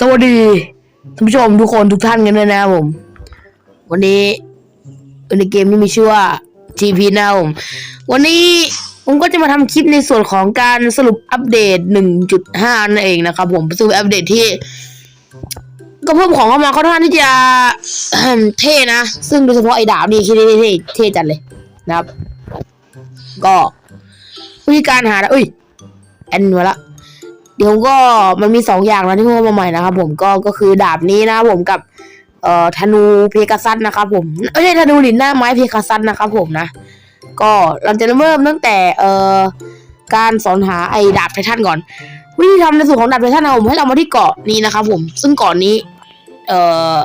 สวัสดีท่านผู้ชมทุกคนทุกท่านกันด้วยนะครับผม วันนี้ในเกมนี้มีชื่อว่า GP นะครับผมวันนี้ผมก็จะมาทำคลิปในส่วนของการสรุปอัปเดต 1.5 นั่นเองนะครับผมสรุปอัปเดตที่ ก็เพิ่มของเข้ามาค่อนข้างที่จะเท่นะ ซึ่งโดยเฉพาะไอ้ดาบนี่คิดได้เท่เท่จัดเลยนะครับ ก็วิธีการหาเอ้ยแอนมาละ เดี๋ยวก็มันมีสองอย่างนะที่เพิ่มมาใหม่นะครับผมก็ก็คือดาบนี้นะผมกับเอ่อธนูเพกาซัสนะครับผมไม่ใช่ธนูหลินหน้าไม้เพกาซัสนะครับผมนะ ก็เราจะเริ่มตั้งแต่เอ่อการสอนหาไอ้ดาบไททันก่อน วิธีทำในส่วนของดาบไททันนะผมให้เรามาที่เกาะนี้นะครับผม ซึ่งเกาะนี้ เอ่อ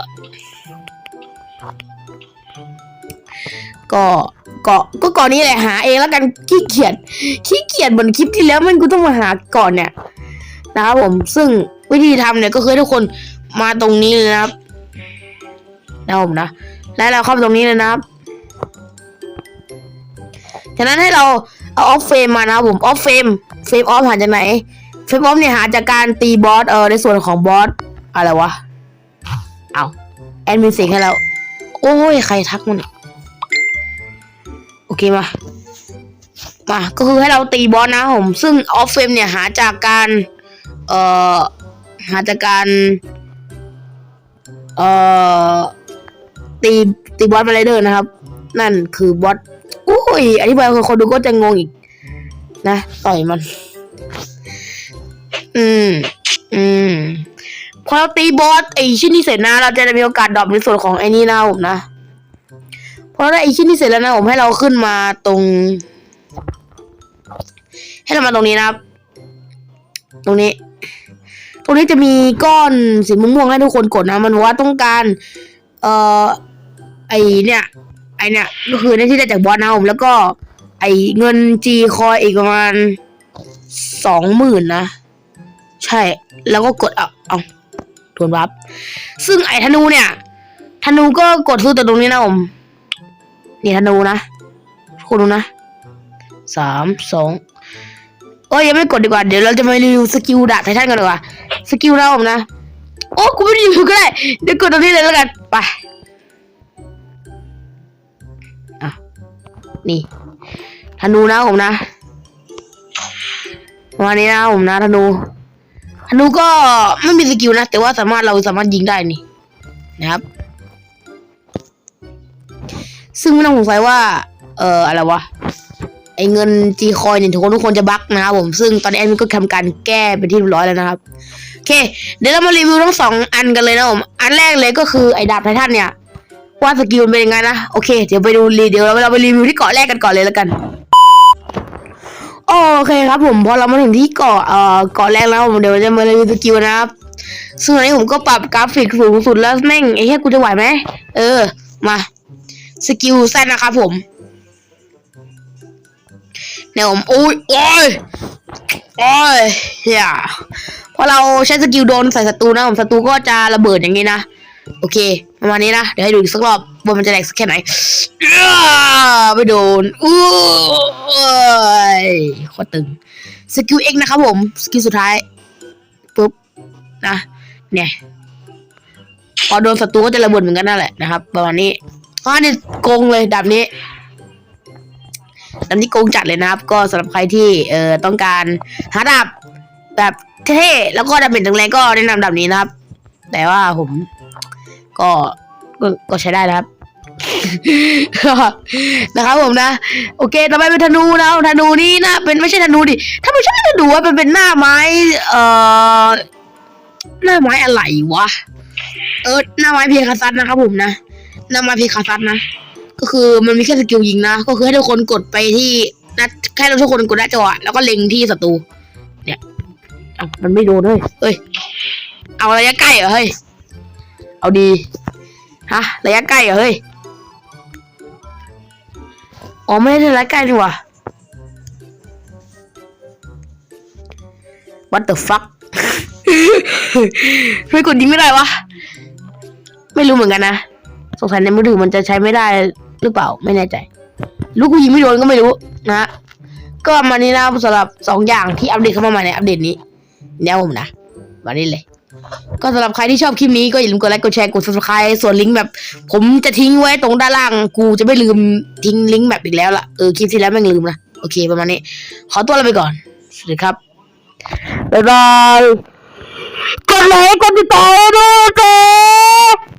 ก็เกาะก็เกาะนี้แหละหาเองแล้วกันขี้เกียจขี้เกียจเหมือนคลิปที่แล้วมันกูต้องมาหาก่อนเนี่ย นะครับผมซึ่งวิธีทำเนี่ยก็คือให้ทุกคนมาตรงนี้เลยนะครับนะผมนะแล้วเราเข้าไปตรงนี้เลยนะครับจากนั้นให้เราเอาออฟเฟรมมานะครับผมออฟเฟรมเฟรมออฟหาจากไหนเฟรมออฟเนี่ยหาจากการตีบอสเออในส่วนของบอสอะไรวะเอาแอดมินสียงให้แล้วโอ้ยใครทักมันเนี่ยโอเคมามาก็คือให้เราตีบอสนะผม ซึ่งออฟเฟรมเนี่ยหาจากการ เอ่อหาจากการเอ่อตีตีบอสมาไรเดอร์นะครับ นั่นคือบอสอุ้ยอธิบายคือคนดูก็จะงงอีก นะต่อยมัน อืม อืมพอเราตีบอสไอชิ้นนี้เสร็จนะ เราจะได้มีโอกาสดรอปในส่วนของไอ้นี่นะผมนะพอได้ไอชิ้นนี้เสร็จแล้วนะผมให้เราขึ้นมาตรง ให้เรามาตรงนี้นะครับ ตรงนี้ รงนี้จะมีก้อนสีม่วงให้ทุกคนกดนะ มันว่าต้องการ เอ่อ ไอเนี่ย ไอเนี่ย ก็คือในที่ได้จากบอสนะผมแล้วก็ ไอเงินจีคอยอีกประมาณสองหมื่นนะ ใช่ แล้วก็กด เอาเอาทวนวับ ซึ่งไอธนูเนี่ย ธนูก็กดซื้อแต่ตรงนี้นะผม นี่ธนูนะคุณดูนะสามสองโอ้ยยังไม่กดดีกว่า เดี๋ยวเราจะมารีวิวสกิลดาบไททันกันดีกว่า สกิลนะผมนะ โอ้กูไม่รีวิวก็ได้ เดี๋ยวกดตรงนี้เลยแล้วกัน ไปอะนี่ธนูนะผมนะประมาณนี้นะผมนะธนูธนูก็ไม่มีสกิลนะ แต่ว่าสามารถเราสามารถยิงได้นี่นะครับ ซึ่งไม่ต้องสงสัยว่า เอออะไรวะ อเงินจีคอยเนี่ยทุกคนทุกคนจะบั๊กนะครับผมซึ่งตอนนี้แอดมินก็ทำการแก้เป็นที่เรียบร้อยแล้วนะครับโอเค เดี๋ยวเรามารีวิวทั้งสองอันกันเลยนะผมอันแรกเลยก็คือไอดาบไททันเนี่ยว่าสกิลเป็นยังไงนะโอเคเดี๋ยวไปดูรีเดี๋ยวเราเราไปรีวิวที่เกาะแรกกันก่อนเลยแล้วกันโอเคครับผมพอเรามาถึงที่เกาะเอ่อเกาะแรกแล้วผมเดี๋ยวจะมารีวิวสกิลนะครับซึ่งตอนนี้ผมก็ปรับกราฟิกสูงสุดแล้วแม่งไอ้เหี้ยกูจะไหวไหมเออมาสกิลแซนนะครับผม เนี่ยผมอุ้ยโอ้ยโอ้ยเฮียพอเราใช้สกิลโดนใส่ศัตรูนะผมศัตรูก็จะระเบิดอย่างนี้นะโอเคประมาณนี้นะเดี๋ยวให้ดูอีกสักรอบว่ามันจะแรงสักแค่ไหนไม่โดนอู้ยโคตรตึงสกิลเอ็กนะครับผมสกิลสุดท้ายปุ๊บนะเนี่ยพอโดนศัตรูก็จะระเบิดเหมือนกันนั่นแหละนะครับ ประมาณนี้อ๋อนี่โกงเลยดาบนี้ ดาบนี้โกงจัดเลยนะครับ ก็สำหรับใครที่เอ่อต้องการหาดาบแบบเท่ๆแล้วก็ดาบเป็นแรงๆก็แนะนำดาบนี้นะครับ แต่ว่าผมก็ก็ก็ใช้ได้นะครับ นะครับผมนะ โอเค ต่อไปเป็นธนูนะธนูนี่นะเป็นไม่ใช่ธนูดิถ้าไม่ใช่ธนูว่าเป็นเป็นหน้าไม้เอ่อหน้าไม้อะไรวะ เออหน้าไม้เพคาซัสนะครับผมนะหน้าไม้เพคาซัสนะ ก็คือมันมีแค่สกิลยิงนะ ก็คือให้ทุกคนกดไปที่นะแค่เราทุกคนกดหน้าจอแล้วก็เล็งที่ศัตรูเนี่ยเอามันไม่โดนเฮ้ยเฮ้ยเอาระยะใกล้เหรอเฮ้ยเอาดีฮะระยะใกล้เหรอเฮ้ยอ๋อไม่ได้ระยะใกล้ดีกว่า What the fuck ไม่กดยิงไม่ได้วะ ไม่รู้เหมือนกันนะ สงสัยในมือถือมันจะใช้ไม่ได้ หรือเปล่าไม่แน่ใจ ลูกกูยิงไม่โดนก็ไม่รู้นะ ก็มานี้นะสำหรับสองอย่างที่อัปเดตเข้ามาใหม่ในอัปเดตนี้เดี๋ยวผมนะมานี่เลย ก็สำหรับใครที่ชอบคลิปนี้ก็อย่าลืมกดไลค์กดแชร์กด subscribe ส่วนลิงก์แบบ ผมจะทิ้งไว้ตรงด้านล่างกูจะไม่ลืมทิ้งลิงก์แบบอีกแล้วล่ะเออคลิปที่แล้วแม่งลืมนะโอเคประมาณนี้ ขอตัวลาไปก่อนสวัสดีครับบ๊ายบายกดไลค์กดติดตามด้วยจ้า